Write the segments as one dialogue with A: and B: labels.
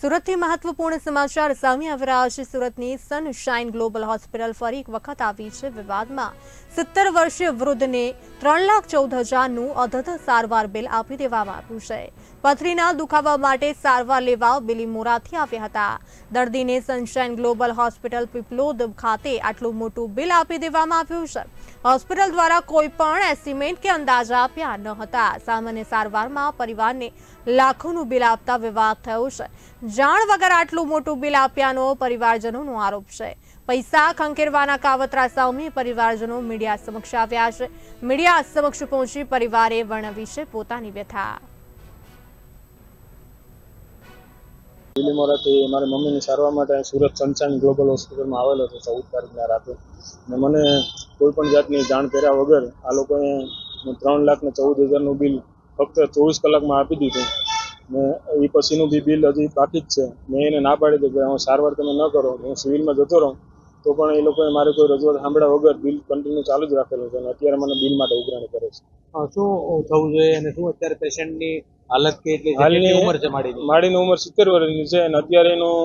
A: સુરતથી મહત્વપૂર્ણ સમાચાર, સામે આવી રહ્યા છે સુરતની સનશાઇન ગ્લોબલ હોસ્પિટલ ફરી એક વખત આવી છે વિવાદમાં. સિત્તેર વર્ષીય વૃદ્ધને ત્રણ લાખ ચૌદ હજારનું અધધ સારવાર બિલ આપી દેવામાં આવ્યું છે. પથરીના દુખાવા માટે સારવાર લેવા બિલીમોરાથી આવ્યા હતા. દર્દીને સનશાઇન ગ્લોબલ હોસ્પિટલ પીપલોદ ખાતે આટલું મોટું બિલ આપી દેવામાં આવ્યું છે. હોસ્પિટલ દ્વારા કોઈ પણ એસ્ટિમેટ કે અંદાજા આપ્યા ન હતા. સામાન્ય સારવારમાં પરિવારને લાખોનું બિલ આપતા વિવાદ થયો છે. જાણ વગર આટલું મોટું બિલ આપ્યાનો પરિવારજનોનો આરોપ છે. પૈસા ખંખેરવાના કાવતરા સામે પરિવારજનો મીડિયા સમક્ષ આવ્યા છે. મીડિયા સમક્ષ પહોંચી પરિવારે વર્ણવી છે પોતાની વ્યથા.
B: દિલ્હીમાંથી મારી મમ્મીની સારવાર માટે સુરત સનશાઇન ગ્લોબલ હોસ્પિટલમાં આવેલો હતો ચૌદ તારીખના રાતે ને મને કોઈ પણ જાતની જાણ કર્યા વગર આ લોકોએ ત્રણ લાખ ને ચૌદ હજારનું બિલ ફક્ત ચોવીસ કલાકમાં આપી દીધું. ને એ પછીનું બી બિલ હજી બાકી જ છે. મેં એને ના પાડી દીધું કે હું સારવાર તમે ન કરો હું સિવિલમાં જતો રહું. તો પણ એ લોકોએ મારે કોઈ રજૂઆત સાંભળ્યા વગર બિલ કન્ટિન્યુ ચાલુ જ રાખેલું છે અને અત્યારે મને બિલ માટે ઉઘરાણી કરે છે.
C: શું થવું જોઈએ અને શું અત્યારે પેશન્ટની હાલત કેટલી છે
B: હાલની
C: ઉંમર છે માડીની?
B: માડીની ઉંમર સિત્તેર વર્ષની છે અને અત્યારે એનું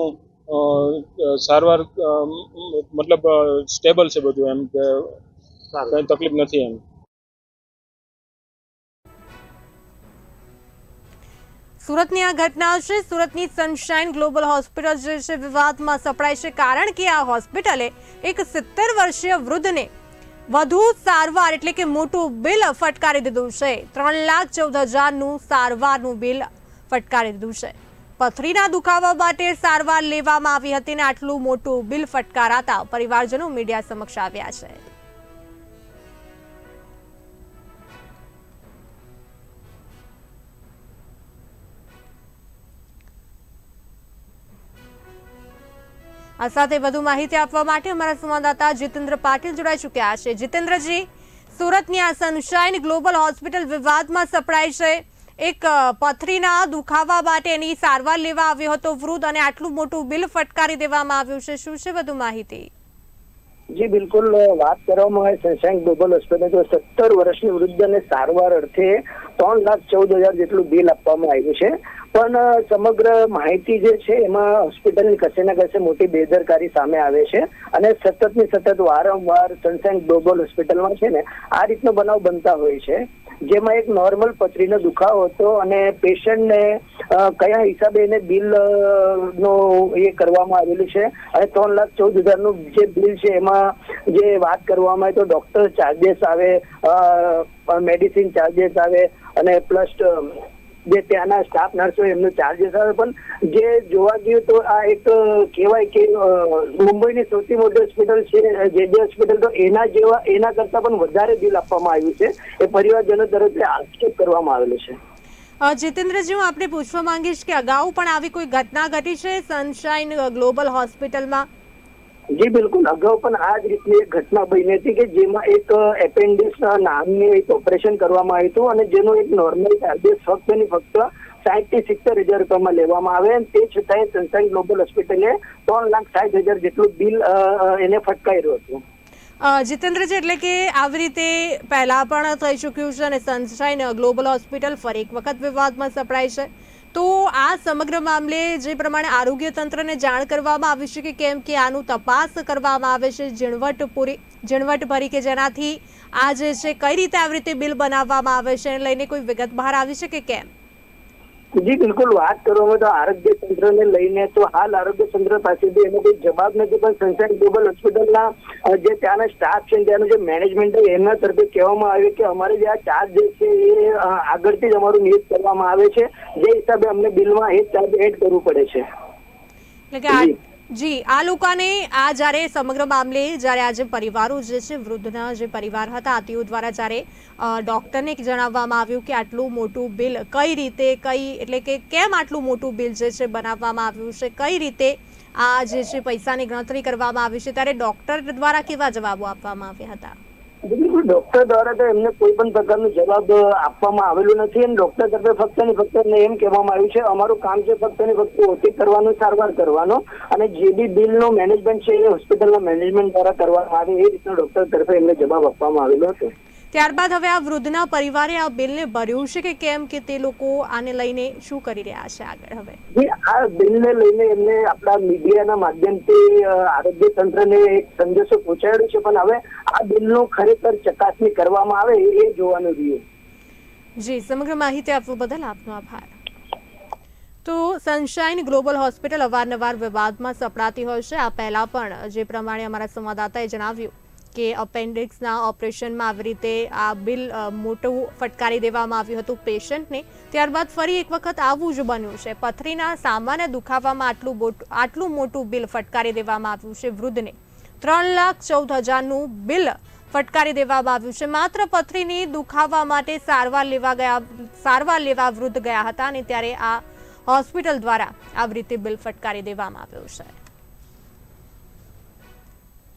B: સારવાર મતલબ સ્ટેબલ છે બધું એમ કે કઈ તકલીફ નથી એમ.
A: સુરતની આ ઘટના છે. સુરતની સનશાઇન ગ્લોબલ હોસ્પિટલ જે છે, વિવાદમાં સપડાય છે કારણ કે આ હોસ્પિટલે એક સિત્તેર વર્ષીય વૃદ્ધને વધુ સારવાર એટલે કે મોટું બિલ ફટકારી દીધું છે. ત્રણ લાખ ચૌદ હજારનું સારવારનું બિલ ફટકારી દીધું છે. પથરીના દુખાવા માટે સારવાર લેવામાં આવી હતી ને આટલું મોટું બિલ ફટકારાતા પરિવારજનો મીડિયા સમક્ષ આવ્યા છે. આ સાથે વધુ માહિતી આપવા માટે અમારા સંવાદદાતા જીતેન્દ્ર પાટીલ જોડાઈ ચૂક્યા છે. જીતેન્દ્રજી, સુરતની આ સનશાઇન ગ્લોબલ હોસ્પિટલ વિવાદમાં સપડાય છે. એક પથરીના દુખાવા માટે એની સારવાર લેવા આવ્યો હતો વૃદ્ધ અને આટલું મોટું બિલ ફટકારી દેવામાં આવ્યું છે. શું છે વધુ માહિતી?
D: જી, બિલકુલ વાત કરવામાં આવે સનશાઇન ગ્લોબલ હોસ્પિટલ સત્તર વર્ષની વૃદ્ધને સારવાર અર્થે ત્રણ લાખ ચૌદ હજાર જેટલું બિલ આપવામાં આવ્યું છે. પણ સમગ્ર માહિતી જે છે, એમાં હોસ્પિટલની કશે ને કશે મોટી બેદરકારી સામે આવે છે અને સતત ને સતત વારંવાર સનસેન ગ્લોબલ હોસ્પિટલમાં છે ને, આ રીતનો બનાવ બનતા હોય છે. જેમાં એક નોર્મલ પથરીનો દુખાવો હતો અને પેશન્ટને કયા હિસાબે એને બિલ નો એ કરવામાં આવેલું છે. અને ત્રણ લાખ ચૌદ હજારનું જે બિલ છે, એમાં જે વાત કરવામાં આવે તો ડોક્ટર ચાર્જેસ આવે મેડિસિન ચાર્જેસ આવે અને પ્લસ જે ત્યાંના સ્ટાફ નર્સ હોય એમનું ચાર્જેસ આવે. પણ જે જોવા જઈએ તો આ એક કહેવાય કે મુંબઈની સૌથી મોટી હોસ્પિટલ છે, જે જે હોસ્પિટલ તો એના જેવા, એના કરતા પણ વધારે બિલ આપવામાં આવ્યું છે. એ પરિવારજનો તરફથી આક્ષેપ કરવામાં આવેલો છે.
A: જીતેન્દ્રજી હું આપને પૂછવા માંગીશ કે અગાઉ પણ આવી કોઈ ઘટના ઘટી છે? સનશાઇન ગ્લોબલ હોસ્પિટલમાં
D: જી, બિલકુલ. અગાઉ પણ આ જ રીતની એક ઘટના બની હતી કે જેમાં એક એપેન્ડિક્સ નામની એક ઓપરેશન કરવામાં આવ્યું હતું અને જેનો એક નોર્મલ ચાર્જેસ ફક્ત ને ફક્ત સાઠથી સિત્તેર હજાર રૂપિયામાં લેવામાં આવે અને તે છતાંય સનશાઇન ગ્લોબલ હોસ્પિટલે ત્રણ લાખ સાઠ હજાર જેટલું બિલ એને ફટકાર્યું હતું.
A: જીતેન્દ્રજી, એટલે કે આવી રીતે પહેલા પણ થઈ ચૂક્યું છે અને સનશાઇન ગ્લોબલ હોસ્પિટલ ફરી એક વખત વિવાદમાં સપડાય છે. તો આ સમગ્ર મામલે જે પ્રમાણે આરોગ્ય તંત્રને જાણ કરવામાં આવી છે કે કેમ કે આનું તપાસ કરવામાં આવે છે ઝીણવટ પૂરી ઝીણવટ ભરી કે જેનાથી આ જે છે, કઈ રીતે આવી રીતે બિલ બનાવવામાં આવે છે એને લઈને કોઈ વિગત બહાર આવી છે કે કેમ?
D: જી બિલકુલ. વાત કરવામાં તો આરોગ્ય તંત્રને લઈને તો હાલ આરોગ્ય તંત્ર પાસેથી એનો કોઈ જવાબ નથી પણ સનશાઇન ગ્લોબલ હોસ્પિટલના જે ત્યાંના સ્ટાફ છે ત્યાંનું જે મેનેજમેન્ટ છે એમના તરફે કહેવામાં આવ્યું કે અમારે જે આ ચાર્જ જે છે એ આગળથી જ અમારું નિયત કરવામાં આવે છે. જે હિસાબે અમને બિલમાં એ ચાર્જ એડ કરવું પડે છે.
A: એટલે કે જી, આ લોકોને, આ જ્યારે સમગ્ર મામલે જ્યારે આ જે પરિવારો જે છે, વૃદ્ધના જે પરિવાર હતા, તેઓ દ્વારા જ્યારે ડૉક્ટરને જણાવવામાં આવ્યું કે આટલું મોટું બિલ કઈ રીતે, કઈ, એટલે કે કેમ આટલું મોટું બિલ જે છે બનાવવામાં આવ્યું છે, કઈ રીતે આ જે છે, પૈસાની ગણતરી કરવામાં આવી છે, ત્યારે ડૉક્ટર દ્વારા કેવા જવાબો આપવામાં આવ્યા હતા?
D: ડોક્ટર દ્વારા તો એમને કોઈ પણ પ્રકારનો જવાબ આપવામાં આવેલું નથી અને ડોક્ટર તરફે ફક્ત ને ફક્ત એમને એમ કહેવામાં આવ્યું છે, અમારું કામ છે ફક્ત ને ફક્ત ઓટી કરવાનું, સારવાર કરવાનો અને જે બી નો મેનેજમેન્ટ છે એ હોસ્પિટલના મેનેજમેન્ટ દ્વારા કરવામાં આવે, એ રીતના ડોક્ટર તરફે એમને જવાબ આપવામાં આવેલો હતો.
A: ત્યારબાદ હવે આ વૃદ્ધના પરિવારે આ બિલને ભર્યું છે કે કેમ કે તે લોકો આને લઈને શું કરી રહ્યા છે આગળ હવે?
D: આ બિલને લઈને એમને આપણા મીડિયાના માધ્યમથી આરોગ્ય તંત્રને એક સંદેશો પહોંચાડ્યો છે પણ હવે આ બિલનો ખરેખર ચકાસણી કરવામાં આવે એ જોવાનું રહ્યું.
A: જી સમગ્ર માહિતી આપવા બદલ આપનો આભાર. તો સનશાઇન ગ્લોબલ હોસ્પિટલ અવારનવાર વિવાદમાં સપડાતી હોય છે. આ પહેલા પણ જે પ્રમાણે અમારા સંવાદદાતાએ જણાવ્યું કે અપેન્ડિક્સના ઓપરેશનમાં આવી રીતે આ બિલ મોટું ફટકારી દેવામાં આવ્યું હતું પેશન્ટને. ત્યારબાદ ફરી એક વખત આવું જ બન્યું છે. પથરીના સામાન્ય દુખાવામાં આટલું આટલું મોટું બિલ ફટકારી દેવામાં આવ્યું છે વૃદ્ધને. ત્રણ લાખ ચૌદ હજારનું બિલ ફટકારી દેવામાં આવ્યું છે. માત્ર પથરીની દુખાવા માટે સારવાર લેવા ગયા, સારવાર લેવા વૃદ્ધ ગયા હતા અને ત્યારે આ હોસ્પિટલ દ્વારા આવી રીતે બિલ ફટકારી દેવામાં આવ્યું છે.